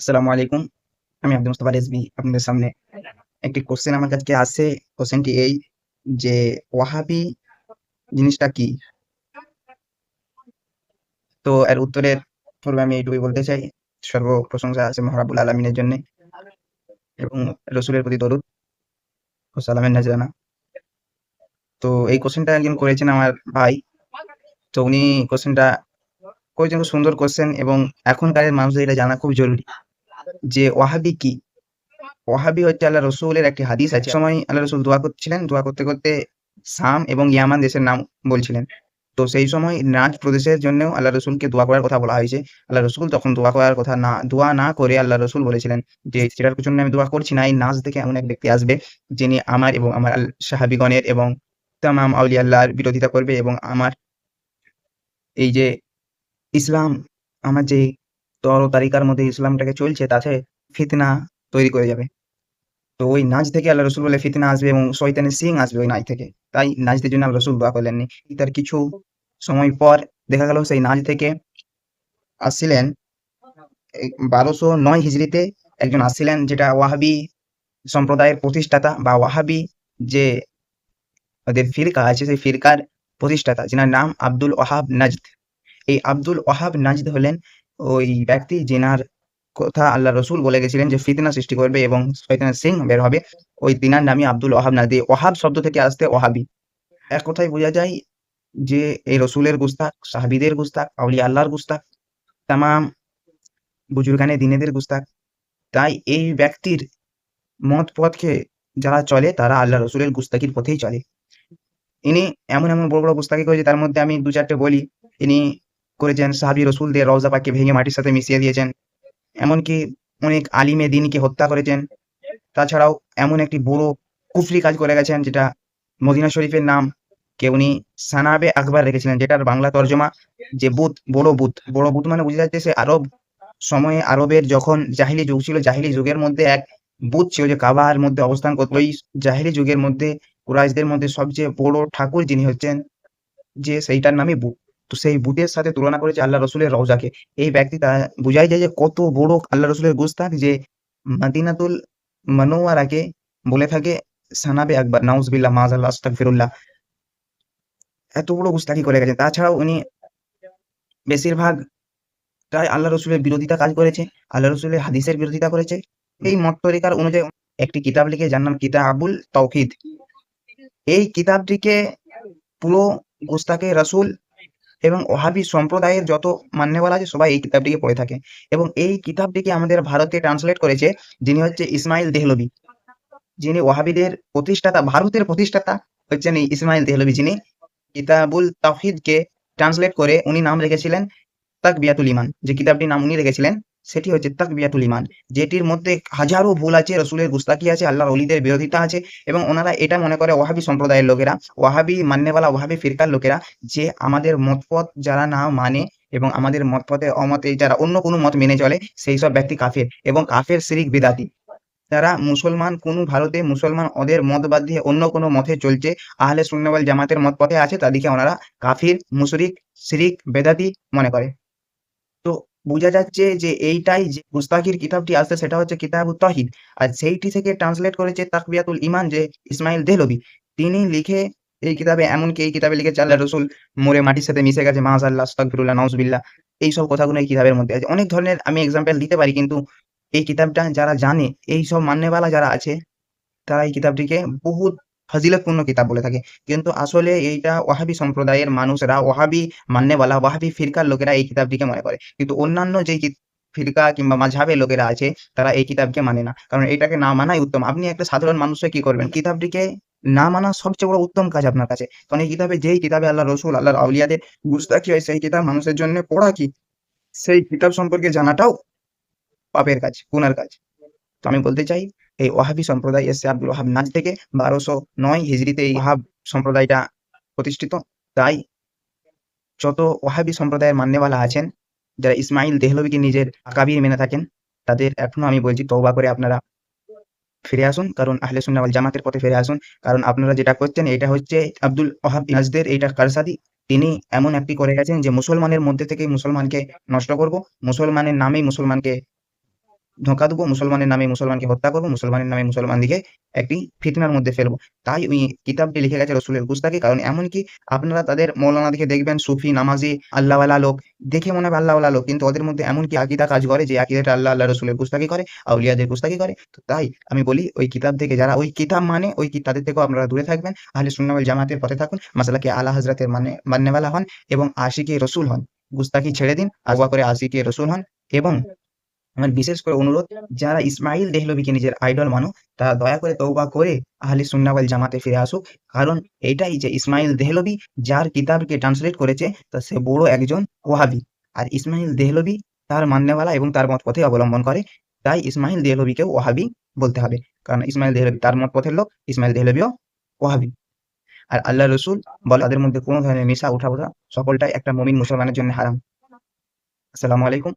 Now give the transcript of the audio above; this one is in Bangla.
আসসালামু আলাইকুম। আমি আব্দুল মুস্তাফা রেজভী আপনাদের সামনে একটি কোশ্চেন আমার কাছে আসে। কোশ্চেনটি এই যে ওয়াহাবি জিনিসটা কি? তো এর উত্তরের পূর্বে আমি এইটুকুই বলতে চাই, সর্ব প্রশংসা আছে মহান রাব্বুল আলামিনের জন্যে এবং রসুলের প্রতি দরুদ ও সালামের নাজরানা। তো এই কোশ্চেনটা একজন করেছেন আমার ভাই। তো উনি কোশ্চেনটা করেছেন খুব সুন্দর কোশ্চেন এবং এখনকার মানুষদের এটা জানা খুব জরুরি যে ওয়াহাবি কি? ওয়াহাবি হচ্ছে আল্লাহ রসুলের একটি হাদিস আছে। সময় আল্লাহ রসুল দোয়া করছিলেন। দোয়া করতে, করতে শাম এবং ইয়ামান দেশের নাম বলছিলেন। তো সেই সময় নাজ প্রদেশের জন্য আল্লাহ রসুলকে দোয়া করার কথা বলা হয়েছে। আল্লাহ রসুল তখন দোয়া করার কথা না দোয়া না করে আল্লাহ রসুল বলেছিলেন যে, "সেটার জন্য আমি দোয়া করছি না। এই নাচ দেখে এমন এক ব্যক্তি আসবে যিনি আমার এবং আমার সাহাবীগণের এবং তামাম আউলি আল্লাহর বিরোধিতা করবে এবং আমার" এই যে ইসলাম আমার যে তর তারিকার মধ্যে ইসলামটাকে চলছে, তাতে ফিতনা তৈরি করে যাবে। তো ওই নাজ থেকে আল্লাহ রসুল বলে ফিতনা আসবে এবং শয়তানের শিং আসবে ওই নাজ থেকে। তাই নাজদের জন্য আল্লাহ রসুল দোয়া করলেননি। তার কিছু সময় পর দেখা গেল সেই নাজ থেকে আসছিলেন এই ১২০৯ হিজরিতে একজন আসছিলেন যেটা ওয়াহাবি সম্প্রদায়ের প্রতিষ্ঠাতা বা ওয়াহাবি যে ওদের ফিরকা আছে, সেই ফিরকার প্রতিষ্ঠাতা, যিনার নাম আব্দুল ওয়াহাব নাজদ। এই আব্দুল ওয়াহাব নাজদ হলেন ওই ব্যক্তি যিনার কথা আল্লাহ রসুল বলে গেছিলেন যে ফিতনা সৃষ্টি করবে এবং শয়তানের সিং বের হবে। ওই দিনার নামই আব্দুল ওহাব না এই ওহাব শব্দ থেকে আসতে ওহাবি এক কথায় বোঝা যায় যে এই রসুলের গুস্তাক সাহাবীদের গুস্তাখ, আউলি আল্লাহর গুস্তাক তামাম বুজুর্গানে দিনেদের গুস্তাক তাই এই ব্যক্তির মত পথকে যারা চলে তারা আল্লাহ রসুলের গুস্তাকির পথেই চলে। ইনি এমন, এমন বড়, বড় গুস্তাকি করেছে তার মধ্যে আমি দু চারটে বলি। ইনি করেছেন সাহাবী রসুলদের রওজা পাককে ভেঙে মাটির সাথে মিশিয়ে দিয়েছেন। এমনকি অনেক আলিমে দিনকে হত্যা করেছেন। তাছাড়াও এমন একটি বড় কুফরি কাজ করে গেছেন যেটা মদিনা শরীফের নাম কে উনি সানাবে আকবার রেখেছিলেন যেটার বাংলা তর্জমা যে বুত, বড় বুত। বড় বুত মানে বোঝা যাচ্ছে সে আরব সময়ে আরবের যখন জাহিলি যুগ ছিল, জাহিলি যুগের মধ্যে এক বুত ছিল যে কাবার মধ্যে অবস্থান করত। ওই জাহিলি যুগের মধ্যে কুরাইশদের মধ্যে সবচেয়ে বড় ঠাকুর যিনি হচ্ছেন যে সেইটার নামই বুত। তো সেই বুটের সাথে তুলনা করেছে আল্লাহ রসুলের রওজাকে। এই ব্যক্তি তা বুঝাই যায় যে কত বড় আল্লাহ রসুলের গুস্তাক যে মাদিনাতুল মানওয়ারাকে বলে থাকে সানাবে আকবার। নাউজুবিল্লাহ, মাআযাল্লাহ, আস্তাগফিরুল্লাহ। এত বড় গুস্তাকি করে গেছেন। তাছাড়াও উনি বেশিরভাগ প্রায় আল্লাহ রসুলের বিরোধিতা কাজ করেছে। আল্লাহ রসুলের হাদিসের বিরোধিতা করেছে। এই মত তরিকার অনুযায়ী একটি কিতাব লিখে যার নাম কিতাবুল তাওহীদ। এই কিতাবটিকে পুরো গুস্তাখে রাসূল এবং ওহাবি সম্প্রদায়ের যত মান্যবালা আছে সবাই এই কিতাবটিকে পড়ে থাকে। এবং এই কিতাবটিকে আমাদের ভারতে ট্রান্সলেট করেছে যিনি হচ্ছে ইসমাইল দেহলবি। যিনি ওহাবিদের প্রতিষ্ঠাতা, ভারতের প্রতিষ্ঠাতা হচ্ছেন ইসমাইল দেহলবি যিনি কিতাবুল তাহিদকে ট্রান্সলেট করে উনি নাম রেখেছিলেন তাকবিয়াতুল ইমান যে কিতাবটির নাম উনি রেখেছিলেন সেটি হচ্ছে তাকবিয়াতুল ঈমান। যেটির মধ্যে হাজারো ভুল আছে, রসুলের গুস্তাখি আছে, আল্লাহর অলিদের বিরোধিতা আছে এবং ওনারা এটা মনে করে ওয়াহাবি সম্প্রদায়ের লোকেরা, ওয়াহাবি মান্যওয়ালা ওয়াহাবি ফিরকার লোকেরা যে আমাদের মতপথ যারা না মানে এবং আমাদের মতপথে অমতে যারা অন্য কোনো মত মেনে চলে সেই সব ব্যক্তি কাফের এবং কাফের শিরিক বিদাতি। যারা মুসলমান কোনো ভারতে মুসলমান ওদের মত বাদ দিয়ে অন্য কোনো মতে চলছে, আহলে সুন্নাহ ওয়াল জামাতের মত পথে আছে তাদেরকে ওনারা কাফির, মুশরিক, শিরিক, বেদাতি মনে করে। বুঝা যাচ্ছে যে এইটাই যে গুস্তাখির কিতাবটি আসছে সেটা হচ্ছে কিতাবুত তাওহীদ। আর সেইটি থেকে ট্রান্সলেট করেছে তাকবিয়াতুল ইমান যে ইসমাইল দেহলভী। তিনি লিখে এই কিতাবে এমনকি এই কিতাবে লিখেছে আল্লাহ রসুল মরে মাটির সাথে মিশে গেছে মাআযাল্লাহ, আস্তাগফিরুল্লাহ, নাউজুবিল্লাহ। এইসব কথাগুলো এই কিতাবের মধ্যে আছে। অনেক ধরনের আমি এক্সাম্পল দিতে পারি কিন্তু এই কিতাবটা যারা জানে, এইসব মান্যওয়ালা যারা আছে তারা এই কিতাবটিকে বহুত ফজিলতপূর্ণ কিতাব বলে থাকে। কিন্তু আসলে এইটা ওয়াহাবি সম্প্রদায়ের মানুষরা, ওয়াহাবি মান্যওয়ালা, ওয়াহাবি ফিরকার লোকেরা এই কিতাবটিকে মনে করে। কিন্তু অন্যান্য কি ফিরকা কিংবা মাযহাবের লোকেরা আছে তারা এই কিতাবকে মানে না। কারণ এটাকে না মানাই উত্তম। আপনি একটা সাধারণ মানুষ হয়ে কি করবেন? কিতাবটিকে না মানা সবচেয়ে বড় উত্তম কাজ আপনার কাছে। কারণ এই কিতাবে যেই কিতাবে আল্লাহ রসুল, আল্লাহর আউলিয়াদের গুস্তাখি হয় সেই কিতাব মানুষের জন্য পড়া কি সেই কিতাব সম্পর্কে জানাটাও পাপের কাজ, গুনার কাজ। তো আমি বলতে চাই এই ওয়াহাবি সম্প্রদায় এসছে আব্দুল ওয়াহাব নাজ থেকে ১২০৯ হিজরিতে এই ওয়াহাব সম্প্রদায়টা প্রতিষ্ঠিত। তাই যত ওয়াহাবি সম্প্রদায়ের মান্যওয়ালা আছেন, যারা ইসমাইল দেহলভীকে নিজের আকাবির মেনে থাকেন, তাদের এখনও আমি বলছি তওবা করে আপনারা ফিরে আসুন। কারণ আহলে সুন্নাহ ওয়াল জামাতের পথে ফিরে আসুন। কারণ আপনারা যেটা করছেন এটা হচ্ছে আব্দুল ওয়াহাব নাজদের এইটা কারসাদি। তিনি এমন একটি করে গেছেন যে মুসলমানের মধ্যে থেকেই মুসলমানকে নষ্ট করব। মুসলমানের নামেই মুসলমানকে ধোঁকা দেবো, মুসলমানের নামে মুসলমানকে হত্যা করব, মুসলমানের নামে মুসলমানদিকে একটি ফিতনার মধ্যে ফেলব। তাই ওই কিতাবটি লিখে গেছে রসুলের গুস্তাকি, কারণ এমনকি আপনারা তাদের মৌলানা মৌলানাদিকে দেখবেন, সুফি, নামাজি, আল্লাহওয়ালা লোক, দেখে মনে হবে আল্লাহওয়ালা লোক, কিন্তু ওদের মধ্যে এমন কি আকিদা কাজ করে যে আকিদাটা আল্লাহ আল্লাহ রসুলের গুস্তাকি করে, আউলিয়াদের গুস্তাকি করে। তো তাই আমি বলি, ওই কিতাব থেকে যারা, ওই কিতাব মানে ওই তাদের থেকেও আপনারা দূরে থাকবেন, আহলে সুন্নাওয়াল জামাতের পথে থাকুন মাসালাকে আলা হজরতের মানে মান্যওয়ালা হন এবং আশিকে রসুল হন। গুস্তাকি ছেড়ে দিন আগুয়া করে আশিকে রসুল হন এবং আমার বিশেষ করে অনুরোধ, যারা ইসমাইল দেহলবিকে নিজের আইডল মানো, তারা দয়া করে তৌবা করে আহলে সুন্নাওয়াল জামাতে ফিরে আসুক। কারণ এটাই যে ইসমাইল দেহলবি যার কিতাবকে ট্রান্সলেট করেছে, তা সে বড় একজন ওয়াহাবি। আর ইসমাইল দেহলবি তার মান্যওয়ালা এবং তার মত পথে অবলম্বন করে, তাই ইসমাইল দেহলবিকেও ওয়াহাবি বলতে হবে। কারণ ইসমাইল দেহলবি তার মত পথের লোক, ইসমাইল দেহলবিও ওয়াহাবি। আর আল্লাহ রসুল বলে, তাদের মধ্যে কোনো ধরনের মিশা উঠা উঠা সকলটাই একটা মমিন মুসলমানের জন্য হারাম। আসসালামু আলাইকুম।